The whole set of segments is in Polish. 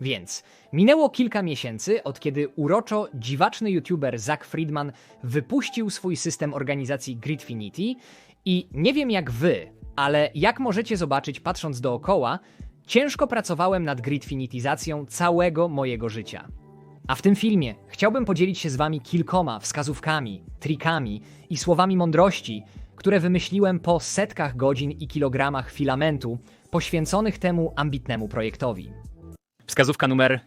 Więc minęło kilka miesięcy, od kiedy uroczo dziwaczny youtuber Zach Friedman wypuścił swój system organizacji Gridfinity i nie wiem jak wy, ale jak możecie zobaczyć patrząc dookoła, ciężko pracowałem nad gridfinityzacją całego mojego życia. A w tym filmie chciałbym podzielić się z wami kilkoma wskazówkami, trikami i słowami mądrości, które wymyśliłem po setkach godzin i kilogramach filamentu poświęconych temu ambitnemu projektowi. Wskazówka numer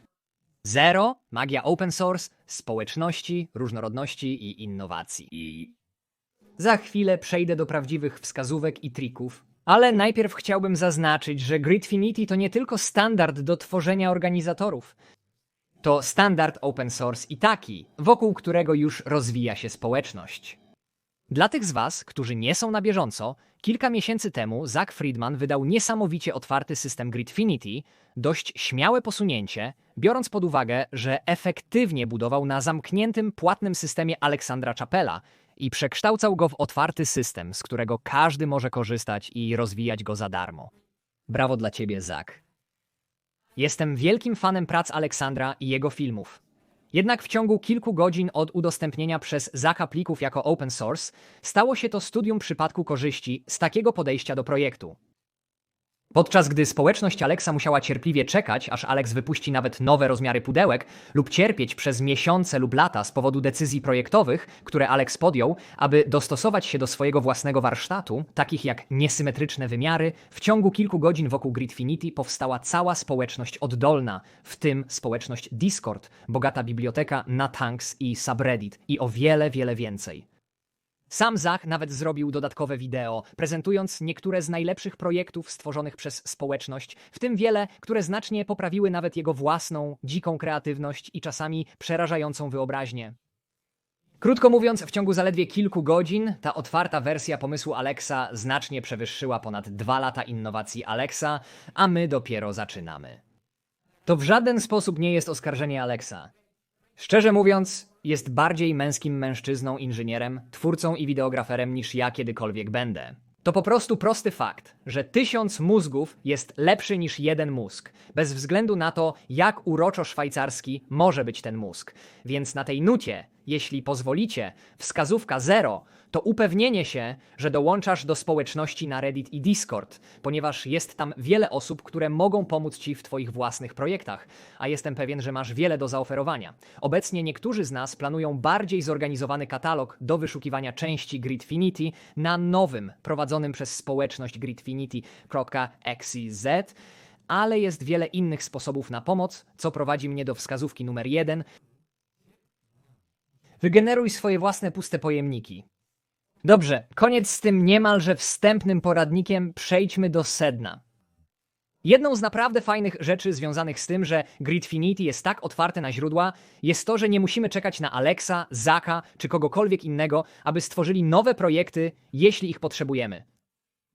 0. Magia open source, społeczności, różnorodności i innowacji. I za chwilę przejdę do prawdziwych wskazówek i trików, ale najpierw chciałbym zaznaczyć, że Gridfinity to nie tylko standard do tworzenia organizatorów. To standard open source i taki, wokół którego już rozwija się społeczność. Dla tych z Was, którzy nie są na bieżąco, kilka miesięcy temu Zach Friedman wydał niesamowicie otwarty system Gridfinity, dość śmiałe posunięcie, biorąc pod uwagę, że efektywnie budował na zamkniętym, płatnym systemie Aleksandra Chapela i przekształcał go w otwarty system, z którego każdy może korzystać i rozwijać go za darmo. Brawo dla Ciebie, Zach. Jestem wielkim fanem prac Aleksandra i jego filmów. Jednak w ciągu kilku godzin od udostępnienia przez Zaka plików jako open source stało się to studium przypadku korzyści z takiego podejścia do projektu. Podczas gdy społeczność Alexa musiała cierpliwie czekać, aż Alex wypuści nawet nowe rozmiary pudełek, lub cierpieć przez miesiące lub lata z powodu decyzji projektowych, które Alex podjął, aby dostosować się do swojego własnego warsztatu, takich jak niesymetryczne wymiary, w ciągu kilku godzin wokół Gridfinity powstała cała społeczność oddolna, w tym społeczność Discord, bogata biblioteka na tanks i subreddit i o wiele, wiele więcej. Sam Zach nawet zrobił dodatkowe wideo, prezentując niektóre z najlepszych projektów stworzonych przez społeczność, w tym wiele, które znacznie poprawiły nawet jego własną, dziką kreatywność i czasami przerażającą wyobraźnię. Krótko mówiąc, w ciągu zaledwie kilku godzin ta otwarta wersja pomysłu Alexa znacznie przewyższyła ponad dwa lata innowacji Alexa, a my dopiero zaczynamy. To w żaden sposób nie jest oskarżenie Alexa. Szczerze mówiąc, jest bardziej męskim mężczyzną inżynierem, twórcą i wideograferem niż ja kiedykolwiek będę. To po prostu prosty fakt, że tysiąc mózgów jest lepszy niż jeden mózg, bez względu na to, jak uroczo szwajcarski może być ten mózg. Więc na tej nucie, jeśli pozwolicie, wskazówka zero to upewnienie się, że dołączasz do społeczności na Reddit i Discord, ponieważ jest tam wiele osób, które mogą pomóc Ci w Twoich własnych projektach, a jestem pewien, że masz wiele do zaoferowania. Obecnie niektórzy z nas planują bardziej zorganizowany katalog do wyszukiwania części Gridfinity na nowym, prowadzonym przez społeczność gridfinity.xyz, ale jest wiele innych sposobów na pomoc, co prowadzi mnie do wskazówki numer jeden. Wygeneruj swoje własne puste pojemniki. Dobrze, koniec z tym niemalże wstępnym poradnikiem, przejdźmy do sedna. Jedną z naprawdę fajnych rzeczy związanych z tym, że Gridfinity jest tak otwarte na źródła, jest to, że nie musimy czekać na Alexa, Zaka czy kogokolwiek innego, aby stworzyli nowe projekty, jeśli ich potrzebujemy.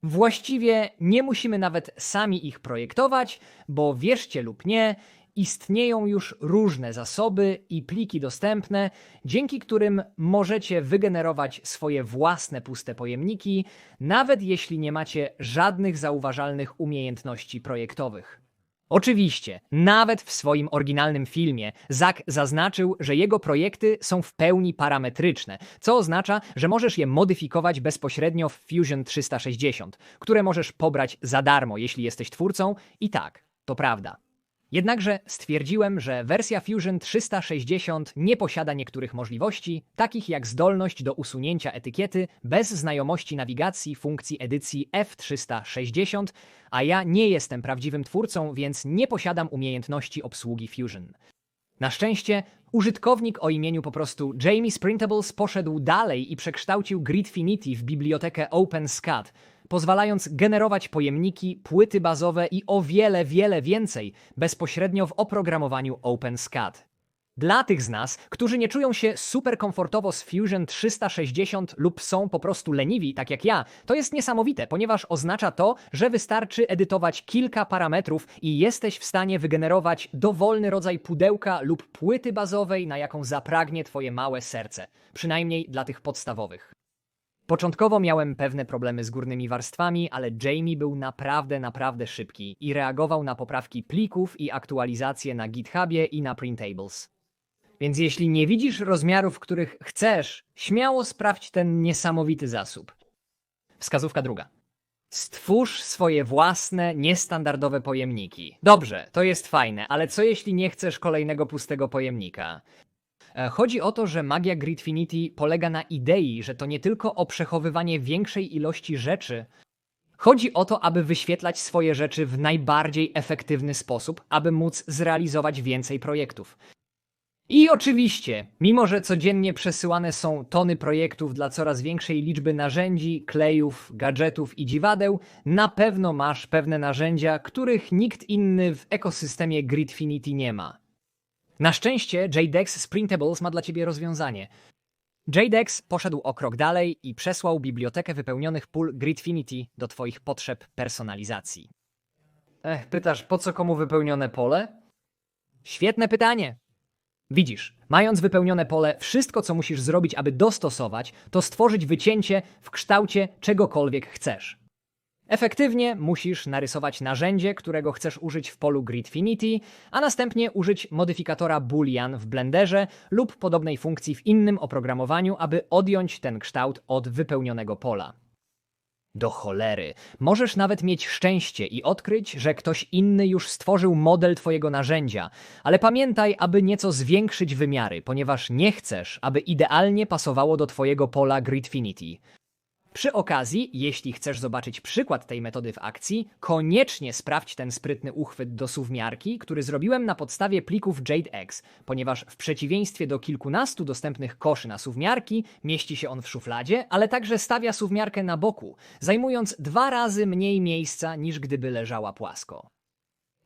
Właściwie nie musimy nawet sami ich projektować, bo wierzcie lub nie, istnieją już różne zasoby i pliki dostępne, dzięki którym możecie wygenerować swoje własne puste pojemniki, nawet jeśli nie macie żadnych zauważalnych umiejętności projektowych. Oczywiście, nawet w swoim oryginalnym filmie Zach zaznaczył, że jego projekty są w pełni parametryczne, co oznacza, że możesz je modyfikować bezpośrednio w Fusion 360, które możesz pobrać za darmo, jeśli jesteś twórcą, i tak, to prawda. Jednakże stwierdziłem, że wersja Fusion 360 nie posiada niektórych możliwości, takich jak zdolność do usunięcia etykiety bez znajomości nawigacji funkcji edycji F360, a ja nie jestem prawdziwym twórcą, więc nie posiadam umiejętności obsługi Fusion. Na szczęście użytkownik o imieniu po prostu Jamie Sprintables poszedł dalej i przekształcił Gridfinity w bibliotekę OpenSCAD, pozwalając generować pojemniki, płyty bazowe i o wiele, wiele więcej bezpośrednio w oprogramowaniu OpenSCAD. Dla tych z nas, którzy nie czują się super komfortowo z Fusion 360 lub są po prostu leniwi, tak jak ja, to jest niesamowite, ponieważ oznacza to, że wystarczy edytować kilka parametrów i jesteś w stanie wygenerować dowolny rodzaj pudełka lub płyty bazowej, na jaką zapragnie Twoje małe serce. Przynajmniej dla tych podstawowych. Początkowo miałem pewne problemy z górnymi warstwami, ale Jamie był naprawdę, naprawdę szybki i reagował na poprawki plików i aktualizacje na GitHubie i na Printables. Więc jeśli nie widzisz rozmiarów, których chcesz, śmiało sprawdź ten niesamowity zasób. Wskazówka druga. Stwórz swoje własne, niestandardowe pojemniki. Dobrze, to jest fajne, ale co jeśli nie chcesz kolejnego pustego pojemnika? E, Chodzi o to, że magia Gridfinity polega na idei, że to nie tylko o przechowywanie większej ilości rzeczy. Chodzi o to, aby wyświetlać swoje rzeczy w najbardziej efektywny sposób, aby móc zrealizować więcej projektów. I oczywiście, mimo że codziennie przesyłane są tony projektów dla coraz większej liczby narzędzi, klejów, gadżetów i dziwadeł, na pewno masz pewne narzędzia, których nikt inny w ekosystemie Gridfinity nie ma. Na szczęście JDEX z Printables ma dla ciebie rozwiązanie. JDEX poszedł o krok dalej i przesłał bibliotekę wypełnionych pól Gridfinity do twoich potrzeb personalizacji. Ech, pytasz, po co komu wypełnione pole? Świetne pytanie. Widzisz, mając wypełnione pole, wszystko co musisz zrobić, aby dostosować, to stworzyć wycięcie w kształcie czegokolwiek chcesz. Efektywnie musisz narysować narzędzie, którego chcesz użyć w polu Gridfinity, a następnie użyć modyfikatora boolean w Blenderze lub podobnej funkcji w innym oprogramowaniu, aby odjąć ten kształt od wypełnionego pola. Do cholery. Możesz nawet mieć szczęście i odkryć, że ktoś inny już stworzył model twojego narzędzia, ale pamiętaj, aby nieco zwiększyć wymiary, ponieważ nie chcesz, aby idealnie pasowało do twojego pola Gridfinity. Przy okazji, jeśli chcesz zobaczyć przykład tej metody w akcji, koniecznie sprawdź ten sprytny uchwyt do suwmiarki, który zrobiłem na podstawie plików JadeX, ponieważ w przeciwieństwie do kilkunastu dostępnych koszy na suwmiarki, mieści się on w szufladzie, ale także stawia suwmiarkę na boku, zajmując dwa razy mniej miejsca niż gdyby leżała płasko.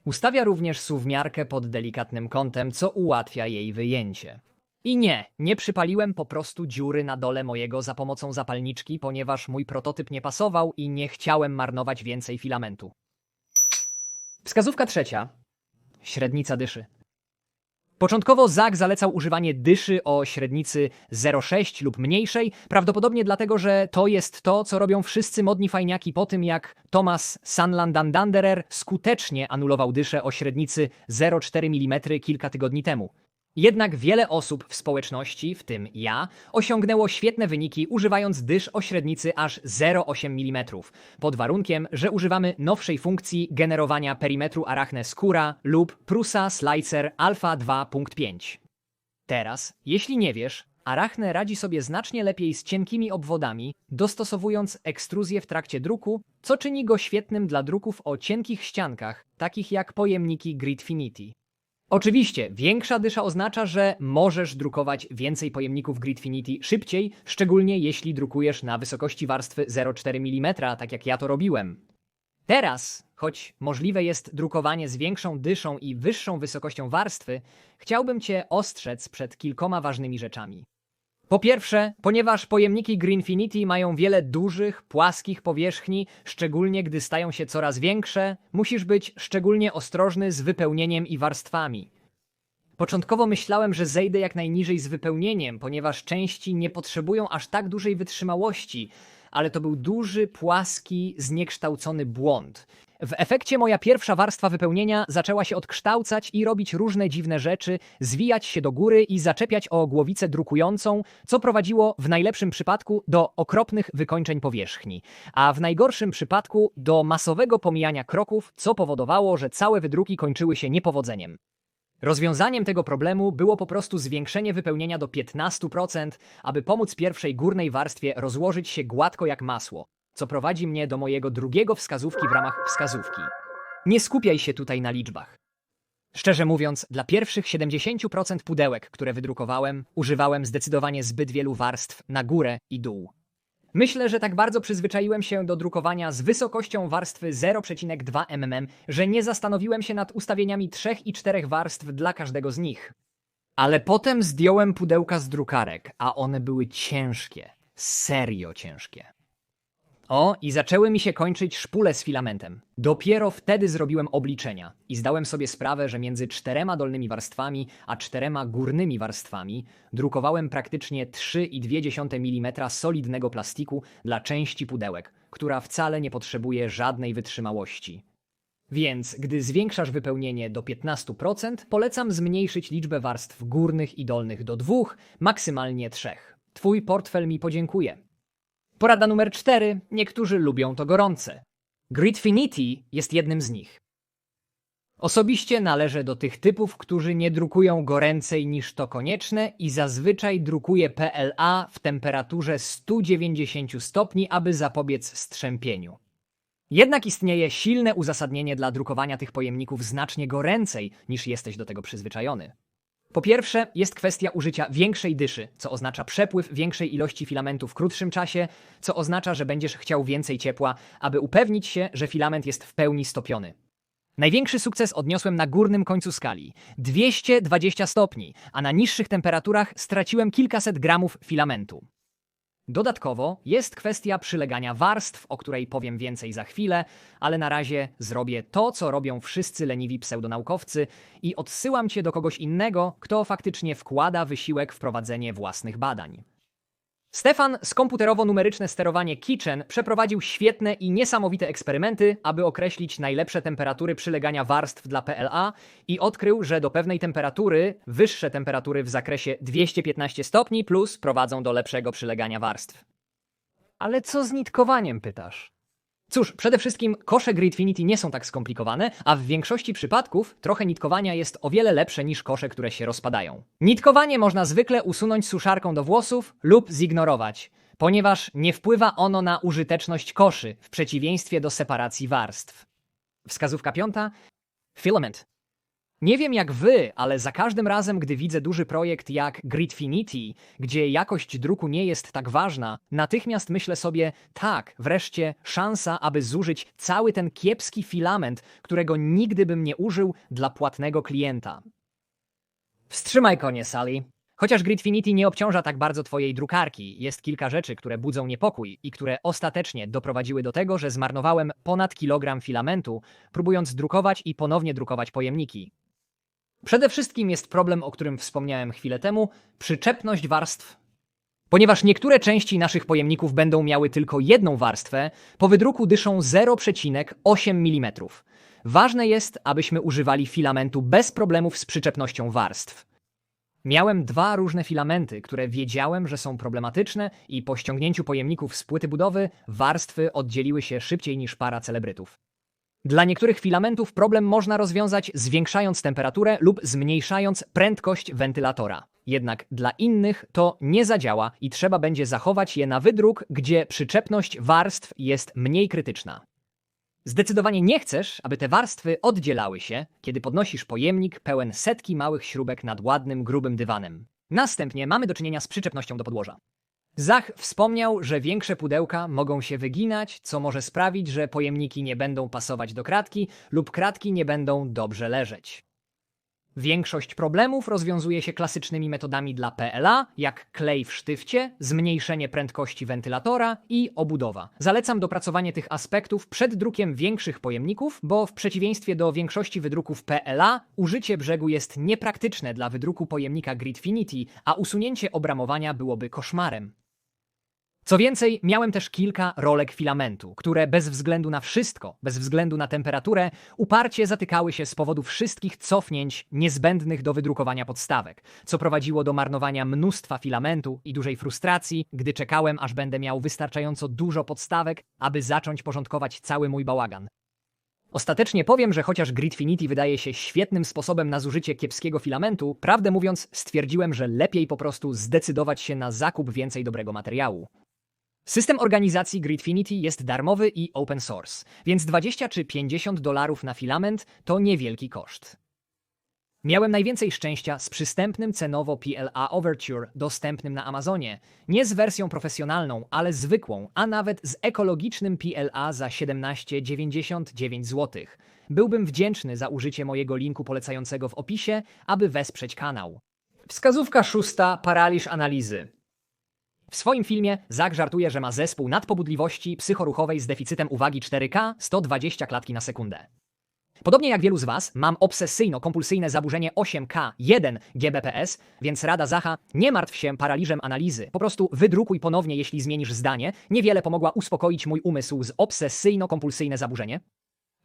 Ustawia również suwmiarkę pod delikatnym kątem, co ułatwia jej wyjęcie. I nie, nie przypaliłem po prostu dziury na dole mojego za pomocą zapalniczki, ponieważ mój prototyp nie pasował i nie chciałem marnować więcej filamentu. Wskazówka trzecia. Średnica dyszy. Początkowo Zak zalecał używanie dyszy o średnicy 0,6 lub mniejszej, prawdopodobnie dlatego, że to jest to, co robią wszyscy modni fajniaki po tym, jak Thomas Sanlandandanderer skutecznie anulował dyszę o średnicy 0,4 mm kilka tygodni temu. Jednak wiele osób w społeczności, w tym ja, osiągnęło świetne wyniki używając dysz o średnicy aż 0,8 mm, pod warunkiem, że używamy nowszej funkcji generowania perimetru arachne skóra lub Prusa Slicer Alpha 2.5. Teraz, jeśli nie wiesz, Arachne radzi sobie znacznie lepiej z cienkimi obwodami, dostosowując ekstruzję w trakcie druku, co czyni go świetnym dla druków o cienkich ściankach, takich jak pojemniki Gridfinity. Oczywiście, większa dysza oznacza, że możesz drukować więcej pojemników Gridfinity szybciej, szczególnie jeśli drukujesz na wysokości warstwy 0,4 mm, tak jak ja to robiłem. Teraz, choć możliwe jest drukowanie z większą dyszą i wyższą wysokością warstwy, chciałbym Cię ostrzec przed kilkoma ważnymi rzeczami. Po pierwsze, ponieważ pojemniki Greenfinity mają wiele dużych, płaskich powierzchni, szczególnie gdy stają się coraz większe, musisz być szczególnie ostrożny z wypełnieniem i warstwami. Początkowo myślałem, że zejdę jak najniżej z wypełnieniem, ponieważ części nie potrzebują aż tak dużej wytrzymałości, ale to był duży, płaski, zniekształcony błąd. W efekcie moja pierwsza warstwa wypełnienia zaczęła się odkształcać i robić różne dziwne rzeczy, zwijać się do góry i zaczepiać o głowicę drukującą, co prowadziło w najlepszym przypadku do okropnych wykończeń powierzchni, a w najgorszym przypadku do masowego pomijania kroków, co powodowało, że całe wydruki kończyły się niepowodzeniem. Rozwiązaniem tego problemu było po prostu zwiększenie wypełnienia do 15%, aby pomóc pierwszej górnej warstwie rozłożyć się gładko jak masło, co prowadzi mnie do mojego drugiego wskazówki w ramach wskazówki. Nie skupiaj się tutaj na liczbach. Szczerze mówiąc, dla pierwszych 70% pudełek, które wydrukowałem, używałem zdecydowanie zbyt wielu warstw na górę i dół. Myślę, że tak bardzo przyzwyczaiłem się do drukowania z wysokością warstwy 0,2 mm, że nie zastanowiłem się nad ustawieniami trzech i czterech warstw dla każdego z nich. Ale potem zdjąłem pudełka z drukarek, a one były ciężkie. Serio ciężkie. O, i zaczęły mi się kończyć szpule z filamentem. Dopiero wtedy zrobiłem obliczenia i zdałem sobie sprawę, że między czterema dolnymi warstwami a czterema górnymi warstwami drukowałem praktycznie 3,2 mm solidnego plastiku dla części pudełek, która wcale nie potrzebuje żadnej wytrzymałości. Więc gdy zwiększasz wypełnienie do 15%, polecam zmniejszyć liczbę warstw górnych i dolnych do dwóch, maksymalnie trzech. Twój portfel mi podziękuje. Porada numer 4. Niektórzy lubią to gorące. Gridfinity jest jednym z nich. Osobiście należę do tych typów, którzy nie drukują goręcej niż to konieczne i zazwyczaj drukuję PLA w temperaturze 190 stopni, aby zapobiec strzępieniu. Jednak istnieje silne uzasadnienie dla drukowania tych pojemników znacznie goręcej niż jesteś do tego przyzwyczajony. Po pierwsze, jest kwestia użycia większej dyszy, co oznacza przepływ większej ilości filamentu w krótszym czasie, co oznacza, że będziesz chciał więcej ciepła, aby upewnić się, że filament jest w pełni stopiony. Największy sukces odniosłem na górnym końcu skali 220 stopni, a na niższych temperaturach straciłem kilkaset gramów filamentu. Dodatkowo jest kwestia przylegania warstw, o której powiem więcej za chwilę, ale na razie zrobię to, co robią wszyscy leniwi pseudonaukowcy i odsyłam cię do kogoś innego, kto faktycznie wkłada wysiłek w prowadzenie własnych badań. Stefan z komputerowo-numeryczne sterowanie Kitchen przeprowadził świetne i niesamowite eksperymenty, aby określić najlepsze temperatury przylegania warstw dla PLA i odkrył, że do pewnej temperatury wyższe temperatury w zakresie 215 stopni plus prowadzą do lepszego przylegania warstw. Ale co z nitkowaniem, pytasz? Cóż, przede wszystkim kosze Gridfinity nie są tak skomplikowane, a w większości przypadków trochę nitkowania jest o wiele lepsze niż kosze, które się rozpadają. Nitkowanie można zwykle usunąć suszarką do włosów lub zignorować, ponieważ nie wpływa ono na użyteczność koszy, w przeciwieństwie do separacji warstw. Wskazówka piąta. Filament. Nie wiem jak wy, ale za każdym razem, gdy widzę duży projekt jak Gridfinity, gdzie jakość druku nie jest tak ważna, natychmiast myślę sobie, tak, wreszcie szansa, aby zużyć cały ten kiepski filament, którego nigdy bym nie użył dla płatnego klienta. Wstrzymaj konie, Sally. Chociaż Gridfinity nie obciąża tak bardzo twojej drukarki, jest kilka rzeczy, które budzą niepokój i które ostatecznie doprowadziły do tego, że zmarnowałem ponad kilogram filamentu, próbując drukować i ponownie drukować pojemniki. Przede wszystkim jest problem, o którym wspomniałem chwilę temu przyczepność warstw. Ponieważ niektóre części naszych pojemników będą miały tylko jedną warstwę, po wydruku dyszą 0,8 mm. Ważne jest, abyśmy używali filamentu bez problemów z przyczepnością warstw. Miałem dwa różne filamenty, które wiedziałem, że są problematyczne i po ściągnięciu pojemników z płyty budowy warstwy oddzieliły się szybciej niż para celebrytów. Dla niektórych filamentów problem można rozwiązać zwiększając temperaturę lub zmniejszając prędkość wentylatora. Jednak dla innych to nie zadziała i trzeba będzie zachować je na wydruk, gdzie przyczepność warstw jest mniej krytyczna. Zdecydowanie nie chcesz, aby te warstwy oddzielały się, kiedy podnosisz pojemnik pełen setki małych śrubek nad ładnym, grubym dywanem. Następnie mamy do czynienia z przyczepnością do podłoża. Zach wspomniał, że większe pudełka mogą się wyginać, co może sprawić, że pojemniki nie będą pasować do kratki lub kratki nie będą dobrze leżeć. Większość problemów rozwiązuje się klasycznymi metodami dla PLA, jak klej w sztywcie, zmniejszenie prędkości wentylatora i obudowa. Zalecam dopracowanie tych aspektów przed drukiem większych pojemników, bo w przeciwieństwie do większości wydruków PLA, użycie brzegu jest niepraktyczne dla wydruku pojemnika Gridfinity, a usunięcie obramowania byłoby koszmarem. Co więcej, miałem też kilka rolek filamentu, które bez względu na wszystko, bez względu na temperaturę, uparcie zatykały się z powodu wszystkich cofnięć niezbędnych do wydrukowania podstawek, co prowadziło do marnowania mnóstwa filamentu i dużej frustracji, gdy czekałem, aż będę miał wystarczająco dużo podstawek, aby zacząć porządkować cały mój bałagan. Ostatecznie powiem, że chociaż Gridfinity wydaje się świetnym sposobem na zużycie kiepskiego filamentu, prawdę mówiąc, stwierdziłem, że lepiej po prostu zdecydować się na zakup więcej dobrego materiału. System organizacji Gridfinity jest darmowy i open source, więc 20 czy 50 dolarów na filament to niewielki koszt. Miałem najwięcej szczęścia z przystępnym cenowo PLA Overture dostępnym na Amazonie. Nie z wersją profesjonalną, ale zwykłą, a nawet z ekologicznym PLA za 17,99 zł. Byłbym wdzięczny za użycie mojego linku polecającego w opisie, aby wesprzeć kanał. Wskazówka szósta: paraliż analizy. W swoim filmie Zach żartuje, że ma zespół nadpobudliwości psychoruchowej z deficytem uwagi 4K 120 klatki na sekundę. Podobnie jak wielu z Was, mam obsesyjno-kompulsyjne zaburzenie 8K 1 GBPS, więc rada Zacha, nie martw się paraliżem analizy. Po prostu wydrukuj ponownie, jeśli zmienisz zdanie. Niewiele pomogła uspokoić mój umysł z obsesyjno-kompulsyjne zaburzenie.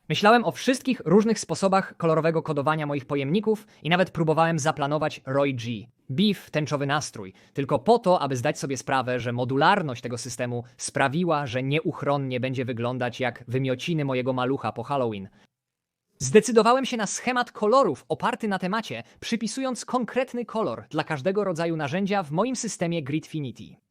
Myślałem o wszystkich różnych sposobach kolorowego kodowania moich pojemników i nawet próbowałem zaplanować Roy G. Beef, tęczowy nastrój, tylko po to, aby zdać sobie sprawę, że modularność tego systemu sprawiła, że nieuchronnie będzie wyglądać jak wymiociny mojego malucha po Halloween. Zdecydowałem się na schemat kolorów oparty na temacie, przypisując konkretny kolor dla każdego rodzaju narzędzia w moim systemie Gridfinity.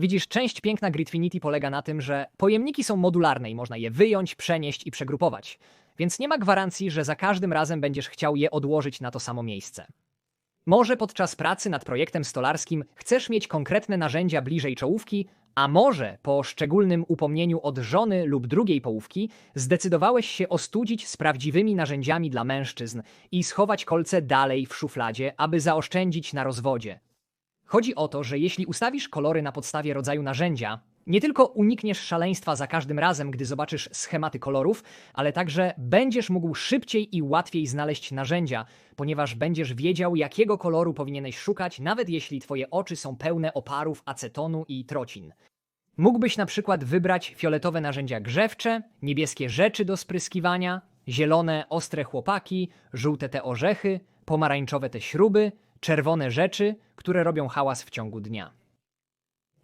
Widzisz, część piękna Gridfinity polega na tym, że pojemniki są modularne i można je wyjąć, przenieść i przegrupować. Więc nie ma gwarancji, że za każdym razem będziesz chciał je odłożyć na to samo miejsce. Może podczas pracy nad projektem stolarskim chcesz mieć konkretne narzędzia bliżej czołówki, a może po szczególnym upomnieniu od żony lub drugiej połówki zdecydowałeś się ostudzić z prawdziwymi narzędziami dla mężczyzn i schować kolce dalej w szufladzie, aby zaoszczędzić na rozwodzie. Chodzi o to, że jeśli ustawisz kolory na podstawie rodzaju narzędzia, nie tylko unikniesz szaleństwa za każdym razem, gdy zobaczysz schematy kolorów, ale także będziesz mógł szybciej i łatwiej znaleźć narzędzia, ponieważ będziesz wiedział, jakiego koloru powinieneś szukać, nawet jeśli twoje oczy są pełne oparów, acetonu i trocin. Mógłbyś na przykład wybrać fioletowe narzędzia grzewcze, niebieskie rzeczy do spryskiwania, zielone ostre chłopaki, żółte te orzechy, pomarańczowe te śruby, czerwone rzeczy, które robią hałas w ciągu dnia.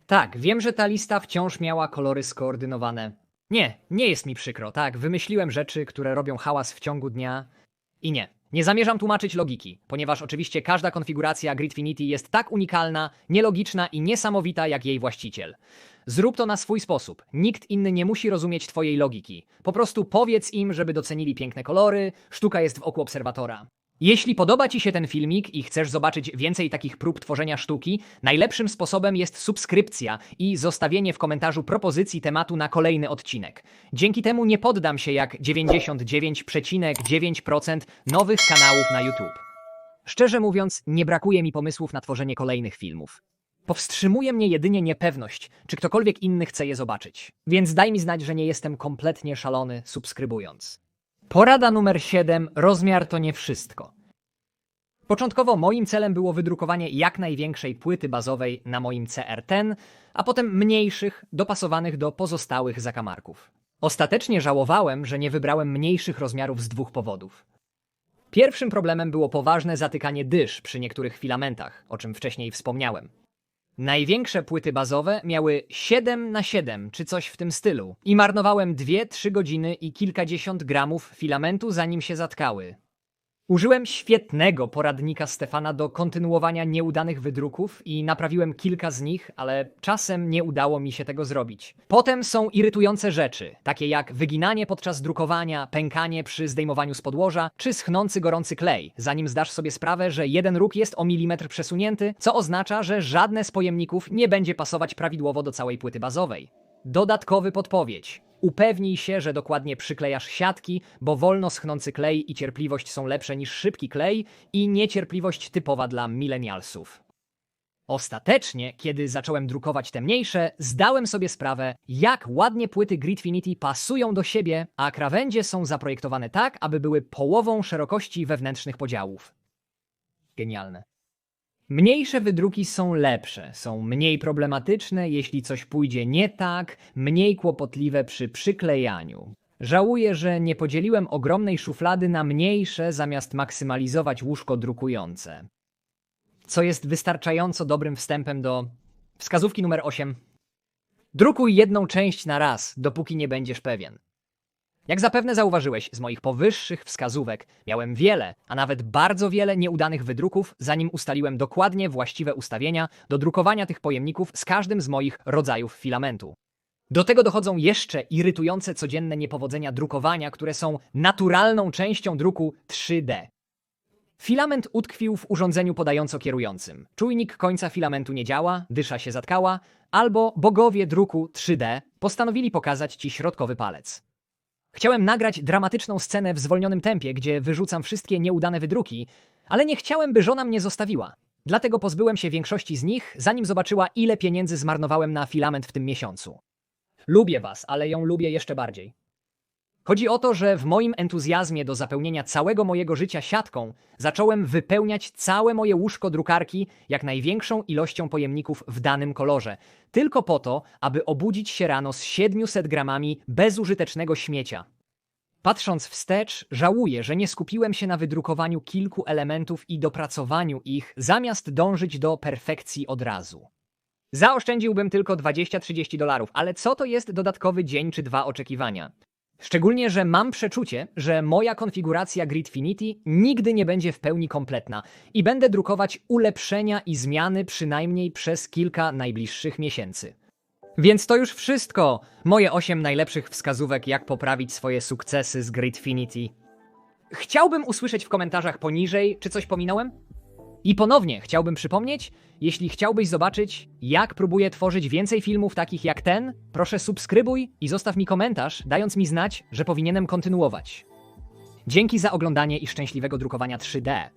Tak, wiem, że ta lista wciąż miała kolory skoordynowane. Nie, nie jest mi przykro, tak, wymyśliłem rzeczy, które robią hałas w ciągu dnia. I nie, nie zamierzam tłumaczyć logiki, ponieważ oczywiście każda konfiguracja Gridfinity jest tak unikalna, nielogiczna i niesamowita jak jej właściciel. Zrób to na swój sposób. Nikt inny nie musi rozumieć Twojej logiki. Po prostu powiedz im, żeby docenili piękne kolory, sztuka jest w oku obserwatora. Jeśli podoba Ci się ten filmik i chcesz zobaczyć więcej takich prób tworzenia sztuki, najlepszym sposobem jest subskrypcja i zostawienie w komentarzu propozycji tematu na kolejny odcinek. Dzięki temu nie poddam się jak 99,9% nowych kanałów na YouTube. Szczerze mówiąc, nie brakuje mi pomysłów na tworzenie kolejnych filmów. Powstrzymuje mnie jedynie niepewność, czy ktokolwiek inny chce je zobaczyć. Więc daj mi znać, że nie jestem kompletnie szalony, subskrybując. Porada numer 7. Rozmiar to nie wszystko. Początkowo moim celem było wydrukowanie jak największej płyty bazowej na moim CR10, a potem mniejszych, dopasowanych do pozostałych zakamarków. Ostatecznie żałowałem, że nie wybrałem mniejszych rozmiarów z dwóch powodów. Pierwszym problemem było poważne zatykanie dysz przy niektórych filamentach, o czym wcześniej wspomniałem. Największe płyty bazowe miały 7 na 7 czy coś w tym stylu i marnowałem 2-3 godziny i kilkadziesiąt gramów filamentu zanim się zatkały. Użyłem świetnego poradnika Stefana do kontynuowania nieudanych wydruków i naprawiłem kilka z nich, ale czasem nie udało mi się tego zrobić. Potem są irytujące rzeczy, takie jak wyginanie podczas drukowania, pękanie przy zdejmowaniu z podłoża, czy schnący gorący klej, zanim zdasz sobie sprawę, że jeden róg jest o milimetr przesunięty, co oznacza, że żadne z pojemników nie będzie pasować prawidłowo do całej płyty bazowej. Dodatkowy podpowiedź. Upewnij się, że dokładnie przyklejasz siatki, bo wolno schnący klej i cierpliwość są lepsze niż szybki klej i niecierpliwość typowa dla millennialsów. Ostatecznie, kiedy zacząłem drukować te mniejsze, zdałem sobie sprawę, jak ładnie płyty Gridfinity pasują do siebie, a krawędzie są zaprojektowane tak, aby były połową szerokości wewnętrznych podziałów. Genialne. Mniejsze wydruki są lepsze, są mniej problematyczne, jeśli coś pójdzie nie tak, mniej kłopotliwe przy przyklejaniu. Żałuję, że nie podzieliłem ogromnej szuflady na mniejsze, zamiast maksymalizować łóżko drukujące. Co jest wystarczająco dobrym wstępem do wskazówki numer 8. Drukuj jedną część na raz, dopóki nie będziesz pewien. Jak zapewne zauważyłeś z moich powyższych wskazówek, miałem wiele, a nawet bardzo wiele nieudanych wydruków, zanim ustaliłem dokładnie właściwe ustawienia do drukowania tych pojemników z każdym z moich rodzajów filamentu. Do tego dochodzą jeszcze irytujące codzienne niepowodzenia drukowania, które są naturalną częścią druku 3D. Filament utkwił w urządzeniu podająco-kierującym. Czujnik końca filamentu nie działa, dysza się zatkała, albo bogowie druku 3D postanowili pokazać ci środkowy palec. Chciałem nagrać dramatyczną scenę w zwolnionym tempie, gdzie wyrzucam wszystkie nieudane wydruki, ale nie chciałem, by żona mnie zostawiła. Dlatego pozbyłem się większości z nich, zanim zobaczyła, ile pieniędzy zmarnowałem na filament w tym miesiącu. Lubię was, ale ją lubię jeszcze bardziej. Chodzi o to, że w moim entuzjazmie do zapełnienia całego mojego życia siatką zacząłem wypełniać całe moje łóżko drukarki jak największą ilością pojemników w danym kolorze, tylko po to, aby obudzić się rano z 700 gramami bezużytecznego śmiecia. Patrząc wstecz, żałuję, że nie skupiłem się na wydrukowaniu kilku elementów i dopracowaniu ich, zamiast dążyć do perfekcji od razu. Zaoszczędziłbym tylko 20-30 dolarów, ale co to jest dodatkowy dzień czy dwa oczekiwania? Szczególnie, że mam przeczucie, że moja konfiguracja Gridfinity nigdy nie będzie w pełni kompletna i będę drukować ulepszenia i zmiany przynajmniej przez kilka najbliższych miesięcy. Więc to już wszystko. Moje 8 najlepszych wskazówek, jak poprawić swoje sukcesy z Gridfinity. Chciałbym usłyszeć w komentarzach poniżej, czy coś pominąłem? I ponownie chciałbym przypomnieć, jeśli chciałbyś zobaczyć, jak próbuję tworzyć więcej filmów takich jak ten, proszę subskrybuj i zostaw mi komentarz, dając mi znać, że powinienem kontynuować. Dzięki za oglądanie i szczęśliwego drukowania 3D.